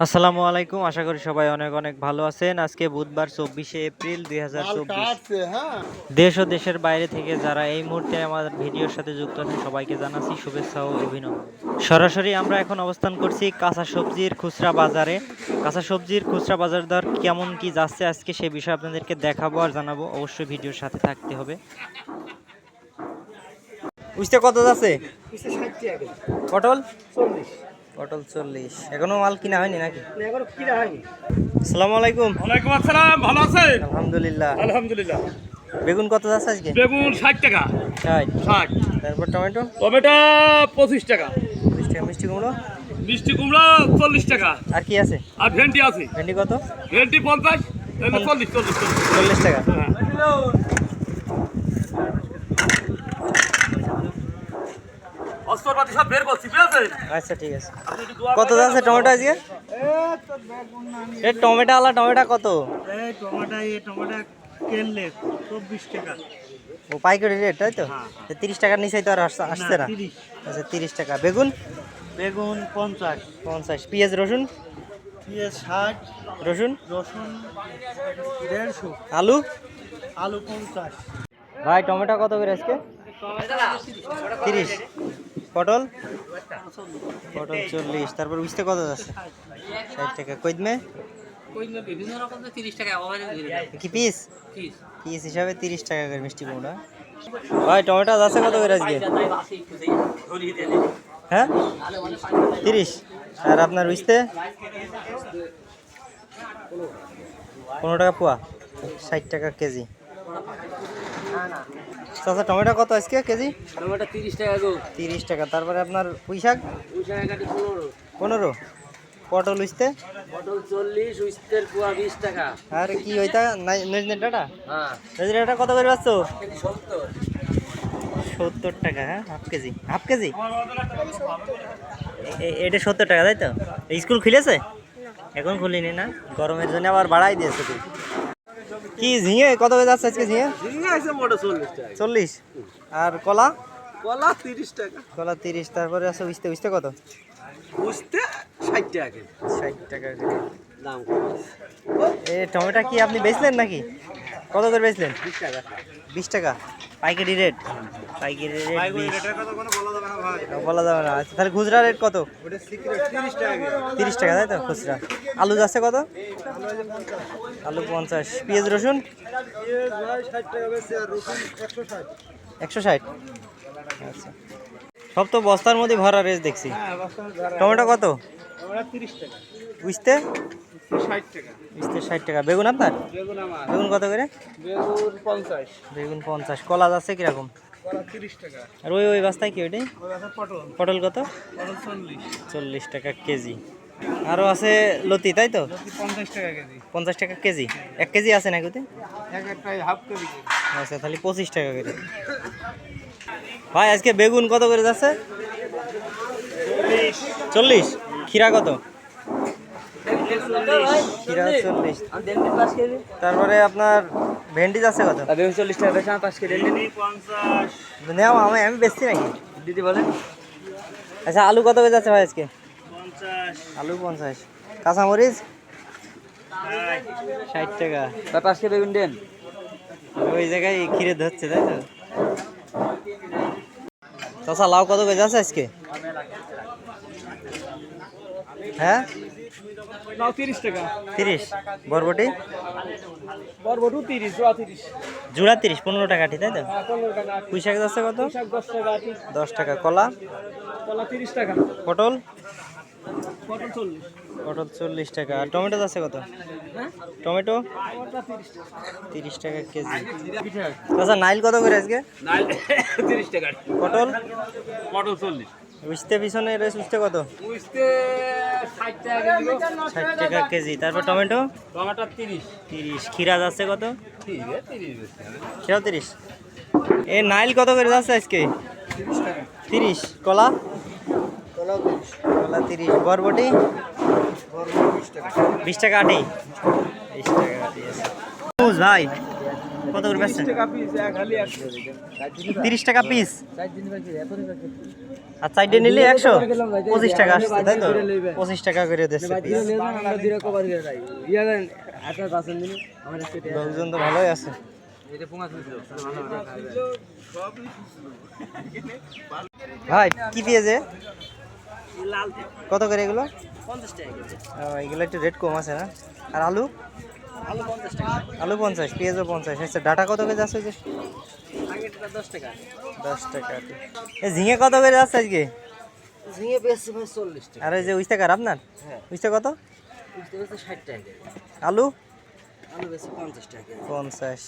আসসালামু আলাইকুম আশা করি সবাই অনেক অনেক ভালো আছেন। আজকে বুধবার চব্বিশে এপ্রিল দুই হাজার চব্বিশ। দেশ ও দেশের বাইরে থেকে যারা এই মুহূর্তে আমার ভিডিওর সাথে যুক্ত আছেন সবাইকে জানাচ্ছি শুভেচ্ছা ও অভিনন্দন। সরাসরি আমরা এখন অবস্থান করছি কাঁচা সবজির খুচরা বাজারে। কাঁচা সবজির খুচরা বাজার দর কেমন কি যাচ্ছে আজকে সে বিষয়ে আপনাদেরকে দেখাবো আর জানাব। অবশ্যই ভিডিওর সাথে থাকতে হবে। বুঝতে কত যাচ্ছে? পটল? পটল চল্লিশ। এখনও মাল কিনা হয়নি নাকি? আসসালামু আলাইকুম। ওয়ালাইকুম আসসালাম ভালো আছেন? আলহামদুলিল্লাহ। আলহামদুলিল্লাহ। বেগুন কত যাচ্ছে আজকে? বেগুন ষাট টাকা। ষাট। ষাট। তারপর টমেটো? টমেটো পঁচিশ টাকা। বিশ টাকা। মিষ্টি কুমড়ো? মিষ্টি কুমড়া চল্লিশ টাকা। আর কি আছে? আর ভেন্ডি আছে। ভেন্ডি কত? ভেন্ডি পঞ্চাশ চল্লিশ চল্লিশ। চল্লিশ টাকা। হ্যাঁ। অস্ত্রপাতি সব বের করছি আচ্ছা ঠিক আছে। আপনি একটু দোয়া কত। যাচ্ছে টমেটো আজকে? এ টমেটো আলা টমেটো কত? এই টমেটো এই টমেটো কিনলে চব্বিশ টাকা। ও পাইকারি রেট তাই তো? হ্যাঁ, তো তিরিশ টাকার নিচেই তো আর আসছে- আসছে না। আচ্ছা তিরিশ টাকা। বেগুন? বেগুন পঞ্চাশ। পঞ্চাশ। পেঁয়াজ রসুন? পেঁয়াজ ষাট। রসুন? রসুন দেড়শো। আলু? আলু পঞ্চাশ। ভাই টমেটো কত করে আজকে? তিরিশ। পটল? পটল চল্লিশ। তারপর বুঝতে কত আছে ষাট টাকা। কইদমে কি পিস পিস হিসাবে তিরিশ টাকা করে মিষ্টি ভাই, টমেটো যাচ্ছে কত করে আজকে? হ্যাঁ? তিরিশ। আর আপনার বুঝতে পনেরো টাকা পোয়া। ষাট টাকা কেজি। চাচা টমেটো কত আজকে কেজি? টমেটো তিরিশ টাকা গো। তিরিশ টাকা। তারপরে আপনার পুঁই শাক? টাকা কাটি পনেরো। পনেরো? পটল উঠতে পটল চল্লিশ উস্তের পোয়া বিশ টাকা। আর কি ওইটা? নজনের ডাটা হ্যাঁ। নজনের ডাটা কত করে পাচ্ছ? সত্তর। সত্তর টাকা হ্যাঁ হাফ কেজি। Half KG? এ- এটা সত্তর টাকা তাই তো? স্কুল খুলেছে? এখন খুলিনি না? গরমের জন্য আবার বাড়াই দিয়েছে। তুই কি ঝিঙে? কত করে যাচ্ছে আজকে ঝিঙে? ঝিঙে আছে মোটা চল্লিশ টাকা। চল্লিশ? আর কলা? কলা তিরিশ টাকা। কলা তিরিশ তারপরে আছে উঠতে উঠতে কত? বুঝতে ষাট টাকা ষাট টাকা। দাম এ টমেটো কি আপনি বেচলেন নাকি? কত করে বেচলেন? বিশ টাকা। বিশ টাকা। পাইকারি রেট পাইকারি রেট বলা যাবে না আচ্ছা তাহলে খুচরা রেট কত? তিরিশ টাকা তাই তো খুচরা। আলু যাচ্ছে কত? আলু পঞ্চাশ। পেঁয়াজ রসুন? একশো ষাট। আচ্ছা। সব তো বস্তার মধ্যে ভরা রেস দেখছি। টমেটো কত? বুঝতে? ষাট টাকা। ষাট টাকা। বেগুন আপনার? বেগুন কত করে? বেগুন পঞ্চাশ। বেগুন পঞ্চাশ। কলা কীরকম? টাকা। আর ওই ওই বাস্তায় কি ওইটাই? আছে পটল। কত? চল্লিশ। টাকা কেজি। আরও আছে লতি তাই তো? পঞ্চাশ টাকা কেজি। পঞ্চাশ টাকা কেজি। এক কেজি আছে না কুতে এক একটাই হাফ কেজি কেজি। আচ্ছা তাহলে পঁচিশ টাকা করে। ভাই আজকে বেগুন কত করে যাচ্ছে? চল্লিশ। খিরা কত? চল্লিশ তারপরে আপনার ভেন্ডি আছে কত? বেগুন চল্লিশ টাকা বেশি পাঁচ কেজি নেওয়া আমি আমি বেচছি নাকি? দিদি বলেন আচ্ছা আলু কত বেজে আছে ভাই আজকে? আলু পঞ্চাশ। কাঁচামরিচ? ষাট টাকা। বা পাঁচ কেজি বেগুন দেন। ওই জায়গায় খিরে ধরছে তাই তো? চাষা লাউ কত বেজে যাচ্ছে আজকে? হ্যাঁ? নাও টাকা। তিরিশ। বরবটি? জোড়া টাকা তাই তো? টাকা যাচ্ছে কত? টাকা আটি। দশ টাকা। কলা? টাকা। পটল? পটল টাকা। আর টমেটো যাচ্ছে কত? টমেটো? টমেটো তিরিশ টাকা। কেজি। আচ্ছা নাইল কত করে আজকে? টাকা পটল? পটল চল্লিশ। উঠতে পিছনে কত? বুঝতে ষাট টাকা কেজি। তারপর টমেটো? টমেটো তিরিশ। তিরিশ। খিরা যাচ্ছে কত। সেটাও তিরিশ এ নাইল কত করে যাচ্ছে আজকে? তিরিশ। কলা? কলা তিরিশ। বরবটি? বিশ টাকা। আটি। বিশ টাকা আটি ভাই। কত করে বেচছেন? তিরিশ টাকা পিস আর চারটে নিলে একশো? পঁচিশ টাকা আসছে তাই তো? পঁচিশ টাকা করে দিচ্ছে লোকজন তো ভালোই আছে। ভাই কি পেঁয়াজে কত করে এগুলো? ও, এগুলো একটু রেট কম আছে না? আর আলু? আলু পঞ্চাশ পেঁয়াজও পঞ্চাশ। আচ্ছা ডাটা কত করে যাচ্ছে দশ টাকা দশ টাকা এই ঝিঙে কত করে যাচ্ছে আজকে? ঝিঙে বেশি ভাই চল্লিশ টাকা। আর ওই যে উইস্তা কার আপনার? উইস্তা কত? ষাট টাকা। আলু? আলু বেশি পঞ্চাশ টাকা। পঞ্চাশ।